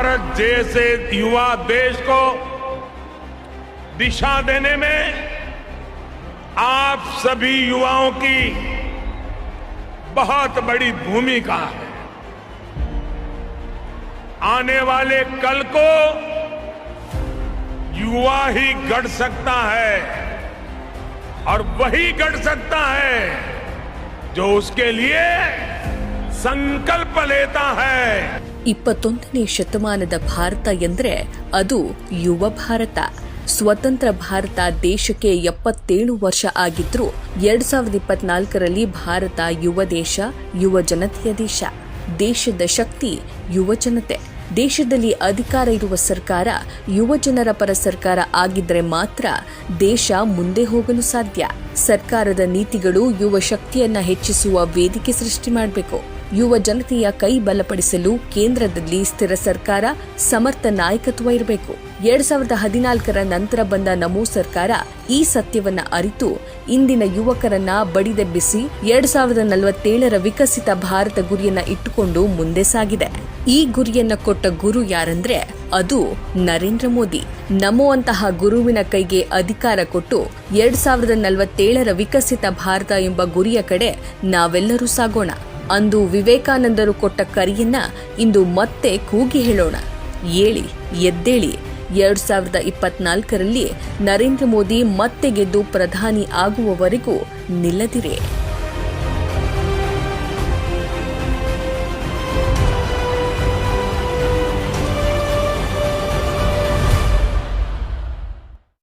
भारत जैसे युवा देश को दिशा देने में आप सभी युवाओं की बहुत बड़ी भूमिका है। आने वाले कल को युवा ही गढ़ सकता है और वही गढ़ सकता है जो उसके लिए ಸಂಕಲ್ಪ ಲೇತಾ ಹೈ. ಇಪ್ಪತ್ತೊಂದನೇ ಶತಮಾನದ ಭಾರತ ಎಂದರೆ ಅದು ಯುವ ಭಾರತ. ಸ್ವತಂತ್ರ ಭಾರತ ದೇಶಕ್ಕೆ ಎಪ್ಪತ್ತೇಳು ವರ್ಷ ಆಗಿದ್ರೂ ಎರಡ್ ಸಾವಿರದ ಇಪ್ಪತ್ನಾಲ್ಕರಲ್ಲಿ ಭಾರತ ಯುವ ದೇಶ, ಯುವ ಜನತೆಯ ದೇಶ. ದೇಶದ ಶಕ್ತಿ ಯುವ ಜನತೆ. ದೇಶದಲ್ಲಿ ಅಧಿಕಾರ ಇರುವ ಸರ್ಕಾರ ಯುವ ಜನರ ಪರ ಸರ್ಕಾರ ಆಗಿದ್ರೆ ಮಾತ್ರ ದೇಶ ಮುಂದೆ ಹೋಗಲು ಸಾಧ್ಯ. ಸರ್ಕಾರದ ನೀತಿಗಳು ಯುವ ಶಕ್ತಿಯನ್ನ ಹೆಚ್ಚಿಸುವ ವೇದಿಕೆ ಸೃಷ್ಟಿ ಮಾಡಬೇಕು. ಯುವ ಜನತೆಯ ಕೈ ಬಲಪಡಿಸಲು ಕೇಂದ್ರದಲ್ಲಿ ಸ್ಥಿರ ಸರ್ಕಾರ, ಸಮರ್ಥ ನಾಯಕತ್ವ ಇರಬೇಕು. ಎರಡ್ ಸಾವಿರದ ಹದಿನಾಲ್ಕರ ನಂತರ ಬಂದ ನಮೋ ಸರ್ಕಾರ ಈ ಸತ್ಯವನ್ನ ಅರಿತು, ಇಂದಿನ ಯುವಕರನ್ನ ಬಡಿದೆಬ್ಬಿಸಿ ಎರಡ್ ಸಾವಿರದ ನಲವತ್ತೇಳರ ವಿಕಸಿತ ಭಾರತ ಗುರಿಯನ್ನ ಇಟ್ಟುಕೊಂಡು ಮುಂದೆ ಸಾಗಿದೆ. ಈ ಗುರಿಯನ್ನ ಕೊಟ್ಟ ಗುರು ಯಾರಂದ್ರೆ ಅದು ನರೇಂದ್ರ ಮೋದಿ. ನಮೋ ಅಂತಹ ಗುರುವಿನ ಕೈಗೆ ಅಧಿಕಾರ ಕೊಟ್ಟು ಎರಡ್ ಸಾವಿರದ ನಲವತ್ತೇಳರ ವಿಕಸಿತ ಭಾರತ ಎಂಬ ಗುರಿಯ ಕಡೆ ನಾವೆಲ್ಲರೂ ಸಾಗೋಣ. ಅಂದು ವಿವೇಕಾನಂದರು ಕೊಟ್ಟ ಕರಿಯನ್ನ ಇಂದು ಮತ್ತೆ ಕೂಗಿ ಹೇಳೋಣ. ಏಳಿ, ಎದ್ದೇಳಿ. ಎರಡ್ ಸಾವಿರದ ಇಪ್ಪತ್ನಾಲ್ಕರಲ್ಲಿ ನರೇಂದ್ರ ಮೋದಿ ಮತ್ತೆ ಗೆದ್ದು ಪ್ರಧಾನಿ ಆಗುವವರೆಗೂ ನಿಲ್ಲದಿರೆ.